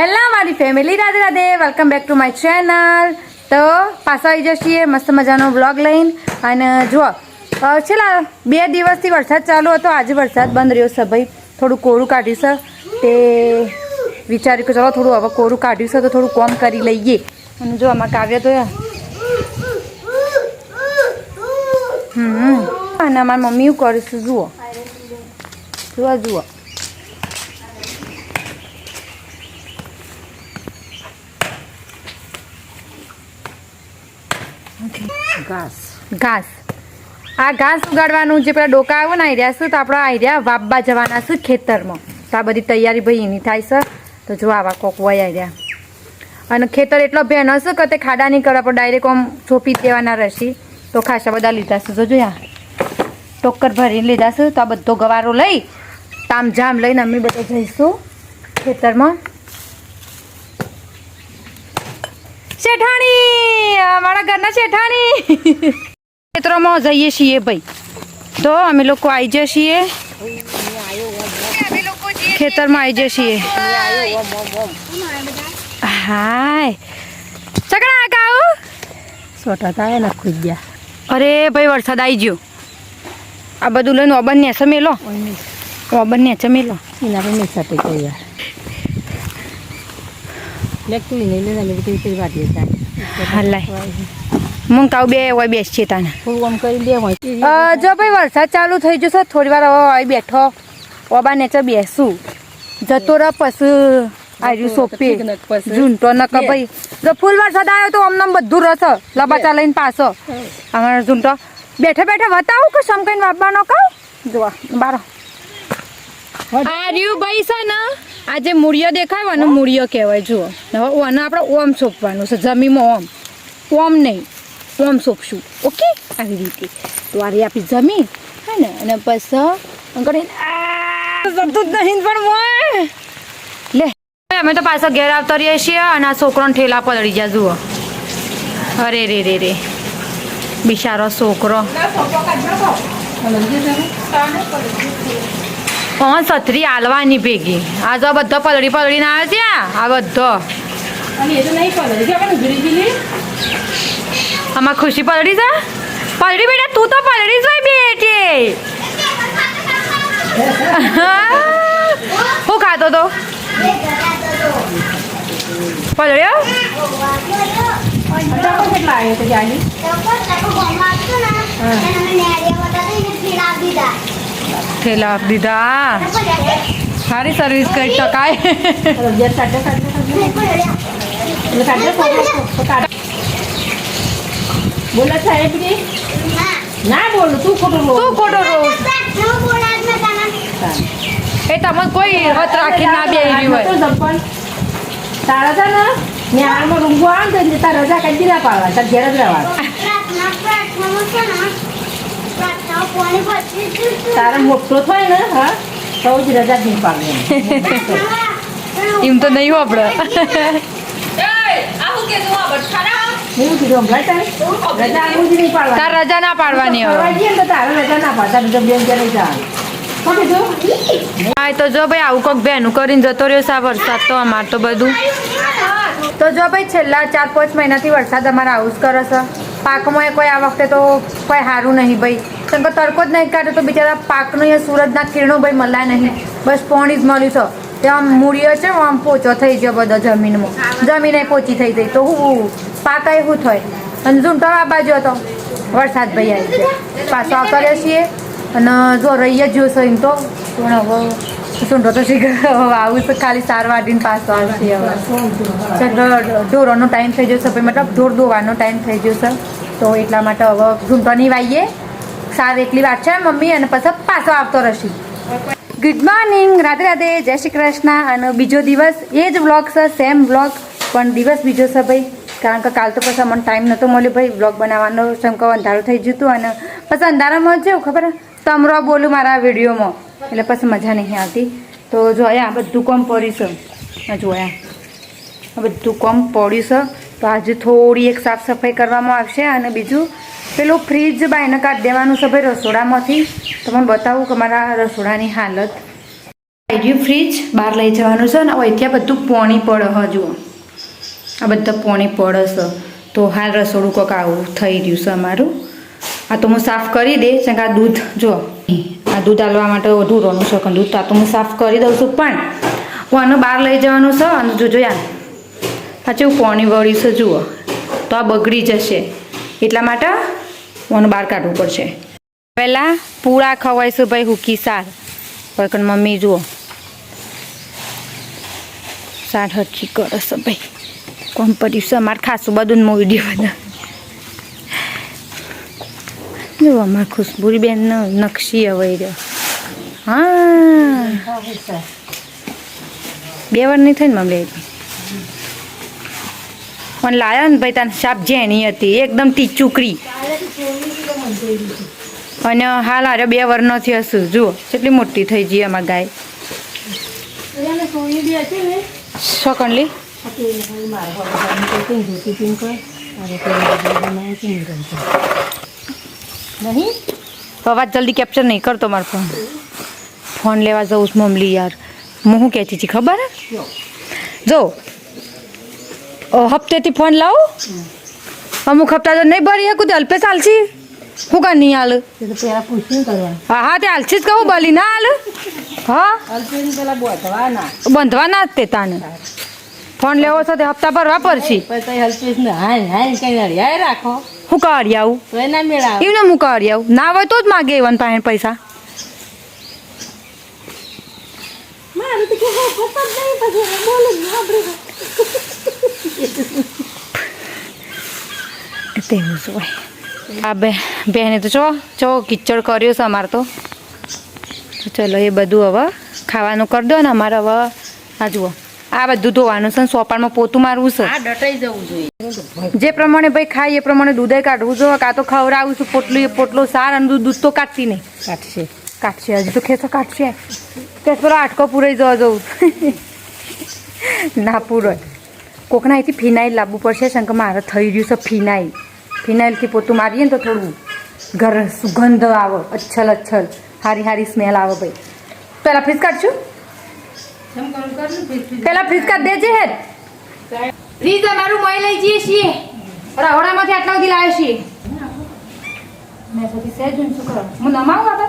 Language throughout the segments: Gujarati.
હેલો, મારી family Radhe Radhe. Welcome back to my channel તો પાછા આવી જશીએ મસ્ત મજાનો વ્લોગ લઈને. અને જુઓ છેલ્લા બે દિવસથી વરસાદ ચાલુ હતો. આજે વરસાદ બંધ રહ્યો છે ભાઈ. થોડું કોરું કાઢ્યું છે. તે વિચાર્યું કે ચલો થોડું હવે કોરું કાઢ્યું છે તો થોડું કોમ કરી લઈએ. અને જો આમાં કાવ્ય તો હમ અને અમારી મમ્મી એવું કરીશું જુઓ. જુઓ જુઓ. ઘાસ. ઘાસ. આ ઘાસ ઉગાડવાનું જે પેલા ડોકા આવ્યો ને આઈડિયા શું તો આપણે આઈડિયા વાપવા જવાના છે ખેતરમાં. તો આ બધી તૈયારી ભાઈ એની થાય છે. તો જો આવા કોક હોય આઈડિયા અને ખેતર એટલો ભેનો હશે કે તે ખાડા નહીં કરવા પણ ડાયરેક્ટ આમ ચોપી દેવાના રહેશે. તો ખાસા બધા લીધા છે. જોજો યા ટોકર ભરીને લીધા છે. તો આ બધો ગવારો લઈ તામ જામ લઈને અમે બધા જઈશું ખેતરમાં. શેઠાણી! અમારા ઘરના શેઠાણી! ખેતરોમાં જઈએ છીએ ભાઈ. તો અમે લોકો આવી જઈએ ખેતરમાં આવી જઈએ હાય. ચકડા કાઉ સોટા થાય ને ખુદ્યા અરે ભાઈ વરસાદ આવી ગયો. આ બધું લઈને ઓબન ને મેલો ઓબન ને મેલો એના પર મેં સાથે કર્યા લેખતું નહીં લઈને અમે બધું કઈ વાટીએ થાય હલાય હું બે હોય બેસીએ તાને. જો ભાઈ વરસાદ ચાલુ થઈ જશે થોડી વાર હવે બેઠો. ઓબા નેચે બેસું. જતો રહ પછી આર્યું સોપી ઝૂંટો ન ભાઈ. જો ફૂલ વરસાદ આવ્યો તો અમને બધું રસ લબાચા લઈને પાછો. અમારો ઝૂંટો. બેઠા બેઠા વતાવું કે સમકઈને વાપવાનો કહું? જોવા બારો. આર્યું ભાઈ છે ને જે મૂળિયો દેખાય ને મૂળિયો કહેવાય જુઓ. હવે ઓને આપણે ઓમ સોંપવાનું છે જમીમાં ઓમ. ઓમ નહીં ઓમ સોંપશું. ઓકે? આવી રીતે. તો આ રહી આપી જમીન હે ને? અને પછી જતું જ નહીં પણ મોય લે. અમે તો પાછા ઘેર આવતા રહીએ છીએ અને આ છોકરોને ઠેલા પલળી જાય જુઓ. અરે રે રે રે. બિચારો છોકરો. હા સથરી આલવાની ભેગી. આ જો બધો પલળી પલળીને આવે છે આ બધો. અને એ તો નહીં પડે કે આપણે ઘરી ગયેલી. આમાં ખુશી પલળી છે? પલળી બેટા તું તો પલળી જોઈ બેટી હું ખાતો તો? પલળ્યો? કેટલા આવ્યો તો થેલા આપી દીધા સારી સર્વિસ કરી ટકાય બોલે સાહેબ ના બોલું તું ખોટું તું ખોટો એ તમે કોઈ હત રાખી ના બે હોય તારા છે ને મેં હાલમાં રૂંગો આવે ને તારા રજા કાઢી ના પાડવા તાર ઘેર જ રહેવા તારા મોટો થાય ને હા તો જ રજા જ નહીં પાડવાની એમ તો નહીં આપણે તારે રજા ના પાડવાની હવે. તો જો ભાઈ આવું કોક બેનું કરીને જતો રહ્યો છે આ વરસાદ તો અમાર તો બધું. તો જો ભાઈ છેલ્લા ચાર પાંચ મહિનાથી વરસાદ અમારા આવું જ કરે છે. પાકમાં એ કોઈ આ વખતે તો કોઈ સારું નહીં ભાઈ. કેમ તડકો જ નહીં કાઢ્યો તો બિચારા પાકનો અહીંયા સૂરજના કિરણો ભાઈ મળ્યા નહીં. બસ પોણી જ મળ્યું છે. ત્યાં મૂળિયો છે આમ પોચો થઈ ગયો બધો જમીનમાં. જમીને પોચી થઈ ગઈ તો હું પાક એ શું થાય? અને ઝૂંટો આ બાજુ હતો. વરસાદ ભાઈ આવી છે પાછો આવતા છીએ. અને જો રહી જ જોશો એમ તો. પણ હવે ઝૂંટો તો શીખ. આવું છે, ખાલી સાર વાટીને પાછો આવશે હવે. ઢોરોનો ટાઈમ થઈ જશે મતલબ ઢોર દોવાનો ટાઈમ થઈ જશે તો એટલા માટે હવે ઝૂંટો નહીં વાઈએ. સાર એટલી વાત છે. મમ્મી અને પછી પાછો આવતો રહેશે. Good morning Radhe Radhe. જય શ્રી કૃષ્ણ. અને બીજો દિવસ એ જ વ્લોગ છે સેમ વ્લોગ પણ દિવસ બીજો છે ભાઈ. કારણ કે કાલ તો પછી મને ટાઈમ નહોતો મળ્યો ભાઈ. વ્લોગ બનાવવાનો શંકો અંધારું થઈ હતું અને પછી અંધારામાં જેવું ખબર તમરો બોલું મારા વિડીયોમાં. એટલે પછી મજા નહીં આવતી. તો જોયા બધું કોમ પડ્યું છે. જોયા. બધું કોમ પડ્યું છે. તો આજે થોડી એક સાફ સફાઈ કરવામાં આવશે અને બીજું પેલું ફ્રીજ બાયને કાઢી દેવાનું છે ભાઈ રસોડામાંથી. તમને બતાવું કે મારા રસોડાની હાલત. ગયું ફ્રીજ, બહાર લઈ જવાનું છે ને અહીંથી બધું પોણી પડે હ, જુઓ. આ બધા પોણી પડે છે. તો હાલ રસોડું કંઈક આવું થઈ રહ્યું છે અમારું. આ તો હું સાફ કરી દે કારણ કે આ દૂધ જો આ દૂધ આલવા માટે ઢોરોનું છે કે દૂધ, આ તો હું સાફ કરી દઉં છું પણ હું આનું બહાર લઈ જવાનું છે અને જોજો યાર પાછું પોણી વળ્યું છે, જુઓ. તો આ બગડી જશે. એટલા માટે હું બહાર કાઢવું પડશે. પહેલાં પૂરા ખવાઈશું ભાઈ હુકી સાર. પણ મમ્મી જુઓ. સાર હરખી કરશો ભાઈ. કોમ પડ્યું છે? અમારે ખાસું બધું મો વીડિયો બધા. જો અમારે ખુશબુરી બેન નકશી હવે રહ્યો. હા. બે વાર નહીં થઈ ને મમ્મી પણ લાયા ને ભાઈ તને સાપ જેણી હતી. એકદમ ટીચુકડી અને હાલ આરે બે વર નથી હશું જુઓ કેટલી મોટી થઈ ગઈ એમાં ગાય. શકણલી અવાજ જલ્દી કેપ્ચર નહીં કરતો મારો ફોન ફોન લેવા જવું છું મમલી યાર. હું શું કહેતી હતી ખબર? જો હપ્તેથી ફોન લાવું? અમુક હપ્તા તો નહીં ભરી શકું તો અલ્પે ચાલશી શું કા નહીં હાલ પેલા પૂછ્યું કરવા હા હા તે હાલશી જ કહું બલી ના હાલ. હા? બંધવાના પેલા બોધવાના. બંધવા જ તે તાને. ફોન લેવો છો તે હપ્તા ભરવા પડશે. પછી ને કઈ રાખો. હું કાઢી આવું. તો એના મેળા એમને હું કાઢી આવું. ના હોય તો જ માગે એવન પાસે પૈસા. મારું તો કે પતા જ નહીં પછી બોલે ને આપણે તેવું જ હોય. આ બે બેને તો ચો ચો કિચડ કર્યો છે અમારે તો. ચલો એ બધું હવે ખાવાનું કરી દો ને અમારે હવે આ જુઓ. આ બધું ધોવાનું છે ને સોપાનમાં પોતું મારવું છે. ડટાઈ જવું જોઈએ. જે પ્રમાણે ભાઈ ખાય એ પ્રમાણે દૂધે કાઢવું જોઈએ. કાં તો ખવડાવું છું પોટલું એ પોટલો સાર અને દૂધ દૂધ તો કાઢતી નહીં. કાઢશે. કાઢશે હજી તો ખેસો કાઢશે. તે પેલો આટકો પૂરાઈ જવા જવું. ના પૂરો કોકના અહીંથી ફિનાઇલ લાવવું પડશે કે મારે થઈ રહ્યું છે ફિનાઇલ ફિનાઇલથી પોતું મારીએ ને તો થોડું ઘર સુગંધ આવે અચ્છલ અચ્છલ. હારી હારી સ્મેલ આવે ભાઈ. પહેલાં ફ્રીજ કાઢશું? પહેલાં ફ્રીજ કાઢ દેજે હે ફ્રીજ અમારું મોય લઈ જઈએ છીએ. રહોડામાંથી આટલા સુધી લાવે છીએ. મેં સુધી સહેજ શું કરો? હું નમાવું આગળ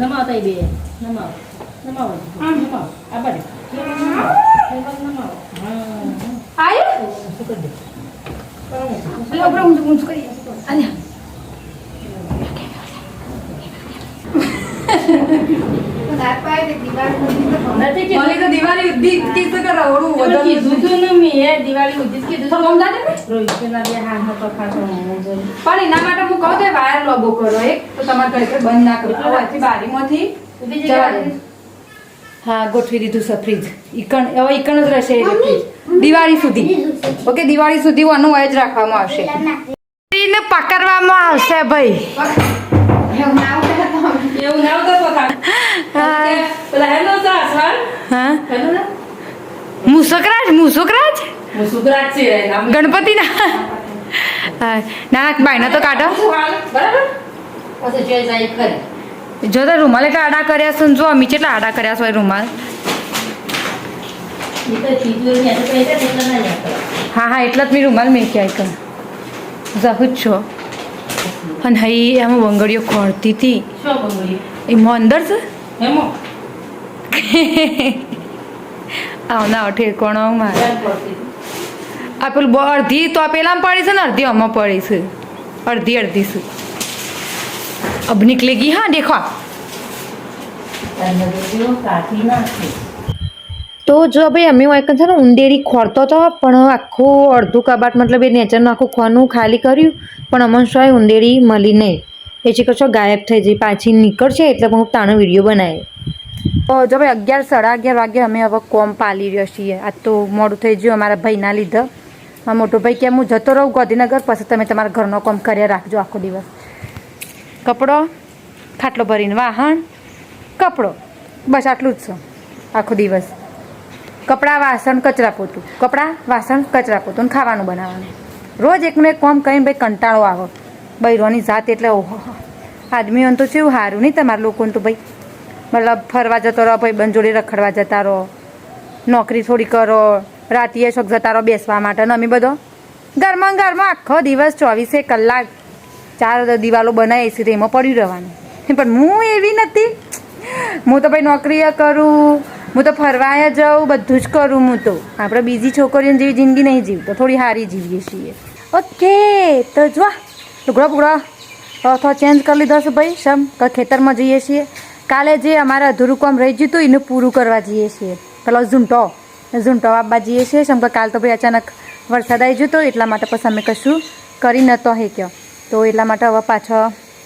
નમાવતા બે નમાવો. નમાવો. નમાવો. આ નમાવો નમાવો હા આયે શું કરી દે એટલે પણ એના માટે હું કહું કે વાયર લોગો કરો એક તો તમારે ઘરે બંધ ના કરો બારીમાંથી. હા ગોઠવી દીધું છે ફ્રીજ ઈકણ હવે ઈકણ જ રહેશે ફ્રીજ દિવાળી સુધી. ઓકે દિવાળી સુધી આનું જ રાખવામાં આવશે. ફ્રીજને પકડવામાં આવશે ભાઈ. ના ને મુસકરાજ મુસકરાજ સુધરાજ છે રે ગણપતિના? ના તો કાઢો. બરાબર? પછી જોઈ જાય જો તો રૂમાલ એટલા આડા કર્યા છે ને જો અમી કેટલા આડા કર્યા છે રૂમાલ એ તો ચીજું ને તો પૈસા દેતા ના જતો હા હા એટલા જ મેં રૂમાલ મેક્યા કર જહુ જ છો. અને હઈ એમાં બંગડીઓ ખોળતી હતી એમાં અંદર છે? આવના ઠેકોણોમાં આ પેલું અડધી તો પેલામાં પડી છે ને અડધી આમાં પડી છે. અડધી અડધી છે. તને જો કાઠી નાખી. તો જો ભાઈ, અમે એક છે ને, ઉંદેડી ખોરતો હતો પણ આખું અડધું કબાટ મતલબ એ નેચરનું આખું ખોનું ખાલી કર્યું, પણ અમન શોય ઉંદેડી મળી નહીં. એ ચીકર છો, ગાયબ થઈ જઈ, પાછી નીકળશે એટલે હું તાનો વીડિયો બનાવી તો જો ભાઈ, અગિયાર સાડા અગિયાર વાગે અમે હવે કોમ પાલી રહ્યા છીએ. આજ તો મોડું થઈ ગયું અમારા ભાઈના લીધે. મારા મોટો ભાઈ કે, હું જતો રહું ગાંધીનગર, પછી તમે તમારા ઘરનો કોમ કર્યા રાખજો આખો દિવસ. કપડો ખાટલો ભરીને વાહણ, કપડો. બસ આટલું જ છે આખો દિવસ. કપડાં વાસણ કચરા પોતું. કપડાં વાસણ કચરા પોતું ને ખાવાનું બનાવવાનું. રોજ એકનું એક કોમ કરીને ભાઈ કંટાળો આવો. બૈરોની જાત એટલે ઓહો. આદમીઓને તો શું સારું નહીં તમારા લોકોને તો ભાઈ. મતલબ ફરવા જતો રહો, ભાઈ બંજોડી રખડવા જતા રહો. નોકરી થોડી કરો રાતીએ શોખ જતા રહો બેસવા માટે ને અમે બધો. ઘરમાં ઘરમાં આખો દિવસ ચોવીસે કલાક ચાર દિવાલો બનાવી છે એમાં પડ્યું રહેવાનું. પણ હું એવી નથી. હું તો ભાઈ નોકરી કરું હું તો ફરવાય જાઉં, બધું જ કરું હું તો. આપણે બીજી છોકરીઓ જેવી જિંદગી નહીં જીવતો થોડી સારી જીવીએ છીએ. ઓકે, તો જો લુગડો બુગડો. થોડો ચેન્જ કરી લીધો છે ભાઈ સમ ખેતરમાં જઈએ છીએ. કાલે જે અમારે અધૂરું કામ રહી ગયું હતું, એનું પૂરું કરવા જઈએ છીએ. પેલો ઝૂંટો ઝૂંટો આપવા જઈએ છીએ. સમ કાલ તો ભાઈ અચાનક વરસાદ આવી જતો એટલા માટે પછી અમે કશું કરી નહોતો હે ક્યો તો એટલા માટે હવે પાછો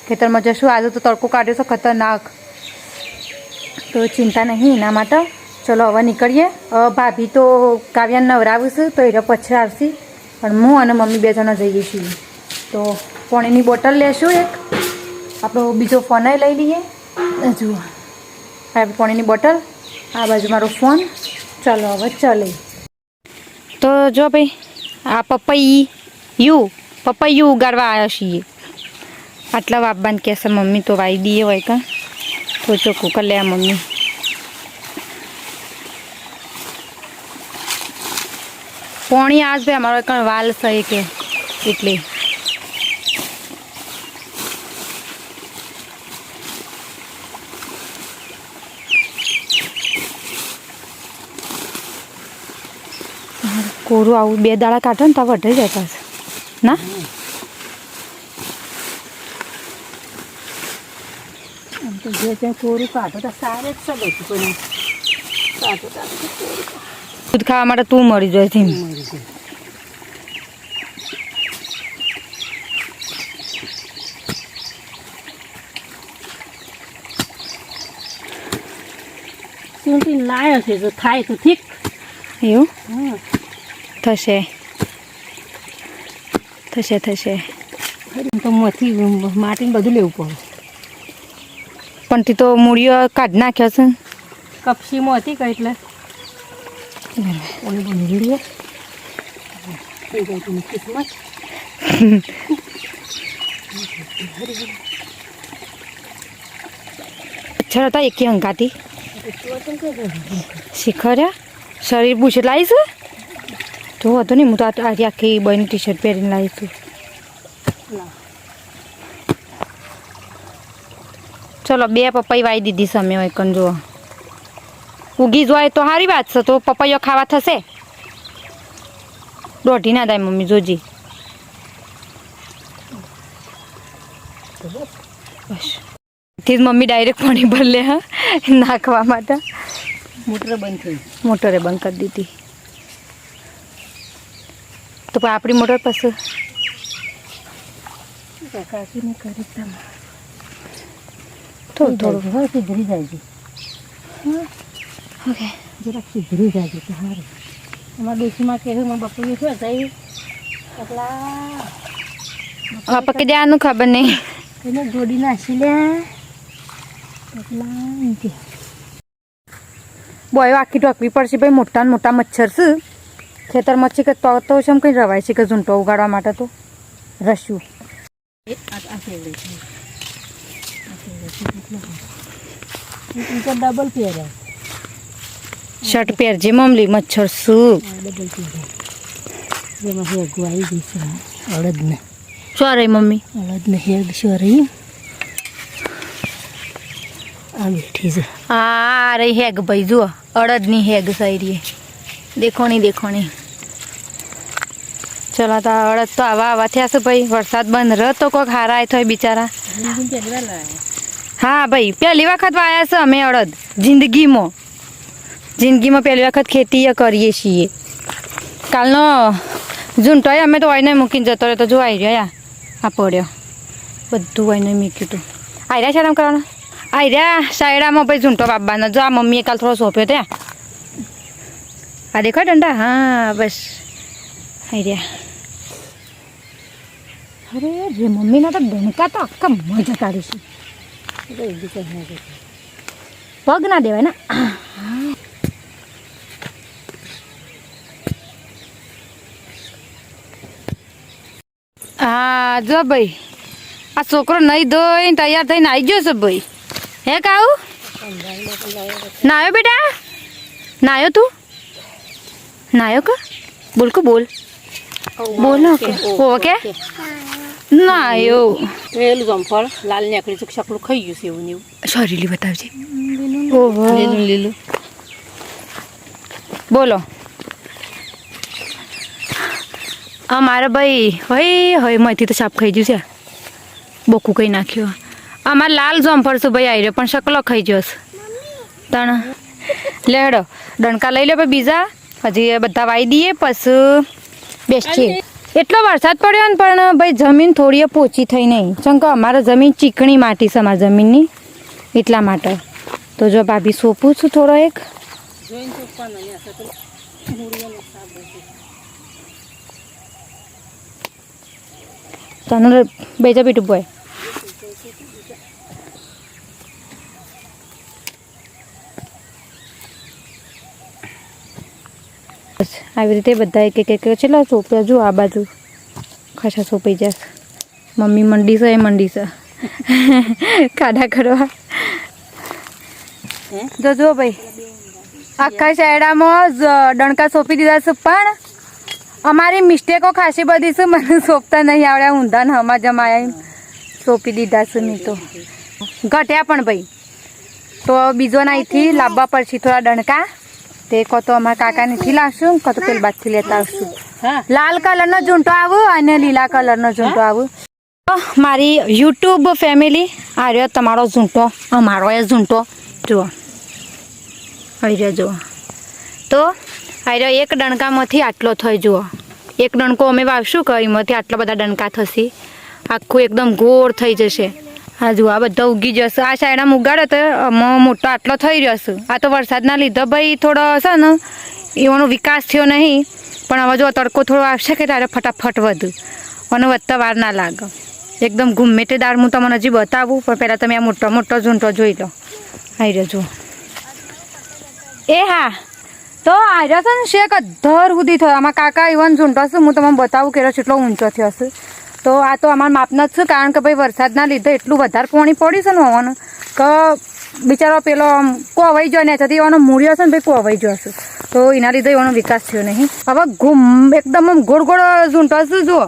ખેતરમાં જશું. આજે તો તડકો કાઢ્યો છે, ખતરનાક. તો ચિંતા નહીં, એના માટે. ચલો, હવે નીકળીએ. ભાભી તો કાવ્યાને નવરાવીશું તો એ પછી આવશે. પણ હું અને મમ્મી બે જણા જઈએ છીએ. તો પાણીની બોટલ લેશું એક. આપણો બીજો ફોન લઈ લઈએ. જુઓ આ પાણીની બોટલ, આ બાજુ મારો ફોન. ચાલો, હવે ચાલે તો જો ભાઈ, આ પપૈયું, યુ, પપૈયું ઉગાડવા આવ્યા છીએ. આટલા વાપબાન કહેશે મમ્મી, તો વાઈ દઈએ હોય કા. તો ચોખ્ખું કરી લે મમ્મી પોણી ભાઈ અમારો એક વાલ સહી કે એટલે. કોરું આવું બે દાડા કાઢો ને તો વધે જાય પાછું. ના? કોરું કાઢો તો સારે જ છે કોઈ પણ કાઢો કાઢો દૂધ ખાવા માટે તું મળી જાય છે મરી જાય સૂંટીને લાયો છે તો થાય તો ઠીક એવું હા થશે થશે થશે તો મોથી માટીને બધું લેવું પડે પણ તે તો મૂળીઓ કાઢી નાખ્યો છે. કપસીમાં હતી કઈ એટલે? કિસ્મત મચ્છર હતા એકી હંકાતી શીખર્યા શરીર પૂછે લાવીશ તો હતો નહીં હું તો આખી બની ટી શર્ટ પહેરીને લાવીશું ચલો બે પપૈયા વાઈ દીધી છે અમે કન જુઓ. ઉગી જાય તો સારી વાત છે તો પપૈયો ખાવા થશે. દોઢી ના થાય મમ્મી જોજી. બસ. થી જ મમ્મી ડાયરેક્ટ પાણી ભર લે હા. નાખવા માટે. મોટર બંધ થઈ. મોટરે બંધ કરી દીધી. તો પણ આપણી મોટર પાસે કાકીને કરી? તમે થોડું થોડું હવે સુધરી જાય છે ઓકે જરાક સુધરી જાય છે તો સારું અમારા ડોશીમાં કહે છે મારા બપોરે શું થઈ એટલા હવે પકી દેવાનું ખબર નહીં એને જોડી નાસી લે એટલા એમ બોયો આખી ઢોકવી પડશે ભાઈ મોટા મોટા મચ્છર છે ખેતર મચ્છી કે તો તો એમ કંઈ રવાય છે કે ઝૂંટો ઉગાડવા માટે તો રસ્યું એ આ આ ફેવરે છે આ ફેવરે છે એટલે એ તો ડબલ પહેર્યા શર્ટ પહેરજે મમલી મચ્છર શું ડબલ પહેર્યા જેમાં હેગું આવી ગઈ છે અડદને શું રહી મમ્મી અડદને હેગ સોરી આ મીઠી છે આ રહી હેગ ભાઈ જુઓ અડદની હેગ સૈરી દેખોણી દેખોણી ચલો તો અડદ તો આવા આવા થયા છે ભાઈ વરસાદ બંધ રહ તો કોઈક હારા આય થાય બિચારા હા, ભાઈ, પહેલી વખત વાયા છે અમે અડદ, જિંદગીમાં. જિંદગીમાં પહેલી વખત ખેતી કરીએ છીએ. કાલનો ઝૂંટોય અમે તો વાઈને મૂકીને જતો રહ્યો, તો જો આવી રહ્યા. આ પડ્યો. બધું વાઈને મૂક્યું હતું આયરા આમ કરવાના? આયરા સાયડામાં ભાઈ ઝૂંટો બાબાનો. જો આ મમ્મીએ કાલ થોડો સોંપ્યો ત્યાં આ દેખાય ડંડા? હા, બસ. આયર્યા અરે, જે મમ્મીના તો ડંકા તો આખા મજા કાઢીશું પગ ના દેવાય ને. હા જો ભાઈ. આ છોકરો નહીં ધોઈને તૈયાર થઈને આવી ગયો છે ભાઈ. હે કાઉ? નાયો બેટા? નાયો તું? નાયો કા? બોલ કો બોલ. બોલો ઓકે? કે એવું. પેલું જમફળ લાલ નીકળી છે શકલું ખાઈ ગયું છે એવું ને એવું. લી બતાવજે. ઓહો. લીલું લીલું. બોલો. અમારે ભાઈ હોય હોય મથી તો સાપ ખાઈ ગયું છે. બોકું કઈ નાખ્યું. અમારે લાલ જમફળ છે ભાઈ આવી રહ્યો પણ શકલો ખાઈ ગયો છે. તણ. લેડો ડણકા લઈ લો બીજા. હજી બધા વાઈ દઈએ પછી બેસીએ. એટલો વરસાદ પડ્યો ને પણ ભાઈ જમીન થોડી પોચી થઈ નહીં. કે અમારે જમીન ચીકણી માટી છે અમારી જમીનની, એટલા માટે. તો જો ભાભી સોંપું છું થોડો એક. તને બેજા પીટું બોય બસ આવી રીતે બધા એક એક એક છેલ્લા સોંપ્યા જો આ બાજુ ખાસા સોંપાઈ જશે. મમ્મી મંડી છે એ મંડી છે. કાઢા કરવા. જો જો ભાઈ. આખા શેડામાં ડણકા સોંપી દીધા છે પણ અમારી મિસ્ટેકો ખાસી બધી છે મને સોંપતા નહીં આવડ્યા ઊંધા ને હમા જમાયા સોંપી દીધા છે મેં તો. ઘટ્યા પણ ભાઈ. તો બીજો નાઈથી લાવવા પડશે થોડા ડણકા. તે કો તો અમારા કાકાનીથી લાવશું કો તો પેલ બાદથી લેતા આવશું લાલ લાલ કલરનો ઝૂંટો આવું અને લીલા કલરનો ઝૂંટો આવું મારી યુટ્યુબ ફેમિલી આ રહ્યો તમારો ઝૂંટો અમારો એ ઝૂંટો જુઓ આવી રહ્યો જુઓ તો આ રહ્યો એક ડણકામાંથી આટલો થઈ જુઓ એક ડણકો અમે વાવશું કે એમાંથી આટલા બધા ડણકા થશે આખું એકદમ ગોળ થઈ જશે હા, જુઓ, આ બધા ઉગી જશે. આ સાઈડમાં ઉગાડે તો મોટો આટલો થઈ રહ્યો છે આ તો વરસાદના લીધે ભાઈ થોડો છે ને, એવાનો વિકાસ થયો નહીં. પણ હવે જો તડકો થોડો આવશે કે ત્યારે ફટાફટ વધુ. અને વધતા વાર ના લાગે. એકદમ ગુમ્મે હું તમને હજી બતાવું, પણ પહેલાં તમે આ મોટો મોટો ઝૂંટો જોઈ લો. આવી રહ્યો, જુઓ. એ હા, તો આવ્યા છે ને, શેક અધર સુધી થયો. આમાં કાકા ઇવન ઝૂંટો છે, હું તમને બતાવું કે કેટલો ઊંચો થયો છે તો આ તો અમારા માપના જ છે, કારણ કે ભાઈ વરસાદના લીધે એટલું વધારે પાણી પડ્યું છે ને હોવાનું. કે બિચારો પેલો આમ કોવાઈ ગયો ને છતાં એવાનો મૂળ્યો છે ને ભાઈ કોવાઈ ગયો તો એના લીધે એવાનો વિકાસ થયો નહીં. હવે ઘૂમ, એકદમ આમ ગોળ ગોળ ઝૂંટો શું જુઓ.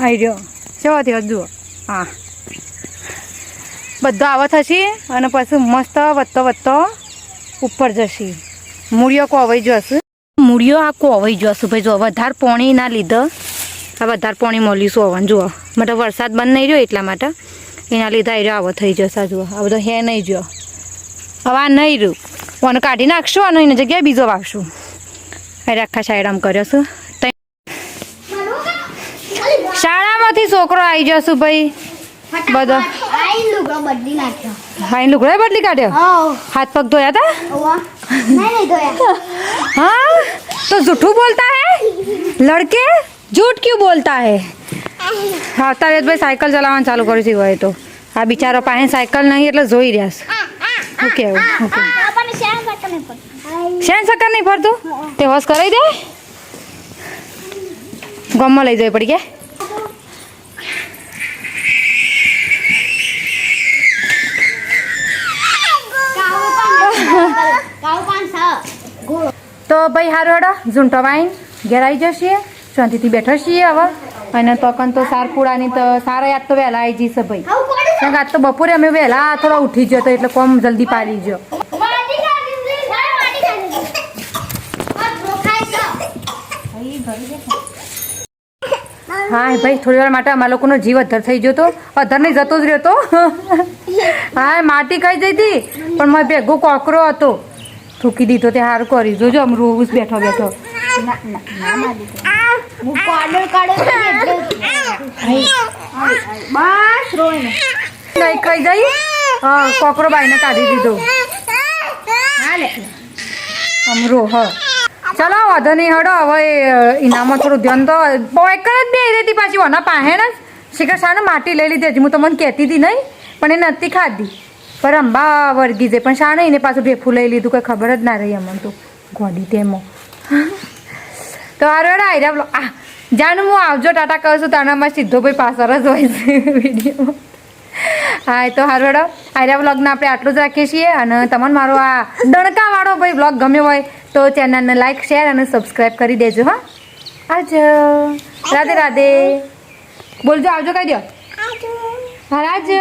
આવી રહ્યો. કેવો થયો જુઓ. હા. બધો આવો થશે અને પછી મસ્ત વધતો વધતો ઉપર જશે. મૂળિયો કોવાઈ જશે મૂળિયો આ કોવાઈ જશે ભાઈ, જો વધારે પાણીના લીધે. આ વધારે પાણી મળ્યું આવવાનું જુઓ. મતલબ વરસાદ બંધ નહીં રહ્યો એટલા માટે. એના લીધે રહ્યો આવો થઈ જશે જુઓ. આ બધો હે નહીં જો હવે આ નહીં રહ્યું. ઓને કાઢી નાખશું અને એની જગ્યાએ બીજો વાવશું. અરે આખા સાઈડ કર્યો છું. શાળામાંથી છોકરો આવી જશું ભાઈ. બધો. આઈ લુગડો બદલી હા એ લુગડો બદલી કાઢ્યો? હાથ પગ ધોયા હતા હા? તો જૂઠું બોલતા હે? तो झूठू बोलता है लड़के झूठ क्यों बोलता है હા તારે ભાઈ સાયકલ ચલાવવાનું ચાલુ કર્યું છે હોય તો આ બિચારો પાસે સાયકલ નહીં એટલે જોઈ રહ્યા છે શું કેવું શું કેવું આપણને શ્યામ કરતા નહીં પડતું શેન સકર નહીં ફરતું તે હોશ કરાવી દે ગમમાં લઈ જવી પડી કે કાવ પાન સા ગોળ તો ભાઈ હારો હેડો ઝૂંટો વાઈન ઘેર આવી જશે શાંતિથી બેઠા છીએ હવે અને તો કન તો સાર પુડાની તો સારા યાદ તો વહેલા આવી જશે ભાઈ કારણ કે આજ તો બપોરે અમે વહેલા થોડા ઉઠી ગયો તો એટલે કોમ જલ્દી પાડી ગયો હા ભાઈ થોડી વાર માટે અમારા લોકોનો જીવ અધર થઈ ગયો તો. અધર નહીં જતો જ રહ્યો હતો હા માટી ખાઈ જઈ હતી. પણ મારે ભેગો કોકરો હતો. થૂકી દીધો તે સારું કરી. જોજો આમ રોવું બેઠો બેઠો. બસ રોય ને નહીં ખાઈ જઈ હા કોકરો બાઈને કાઢી દીધો. આમ રો હ. ચલો વાંધો નહીં હડો. હવે ઇનામાં થોડું ધ્યાન તો બોયકર જ બે રહેતી પાછી ઓના પાસે ને શિખર શાને માટી લઈ લીધી હજી. હું તમને કહેતી હતી નહીં પણ એ નથી ખાધી. પર અંબા વર્ગી જાય પણ શાને એને પાછું ભેફું લઈ લીધું કંઈ ખબર જ ના રહી અમને તો. ગોડી તેમાં. તો હારો આઈ રહ્યા આ જાનું હું આવજો ટાટા કહું છું તાણામાં સીધો ભાઈ પાછળ જ હોય છે વિડીયોમાં હા એ તો હારું હેડો. આર્યા વ્લોગને આપણે આટલું જ રાખીએ છીએ અને તમને મારો આ દણકાવાળો ભાઈ વ્લોગ ગમ્યો હોય તો ચેનલને લાઈક શેર અને સબસ્ક્રાઈબ કરી દેજો હા? આવજો. રાધે રાધે. બોલજો આવજો કહી દો હા રાજ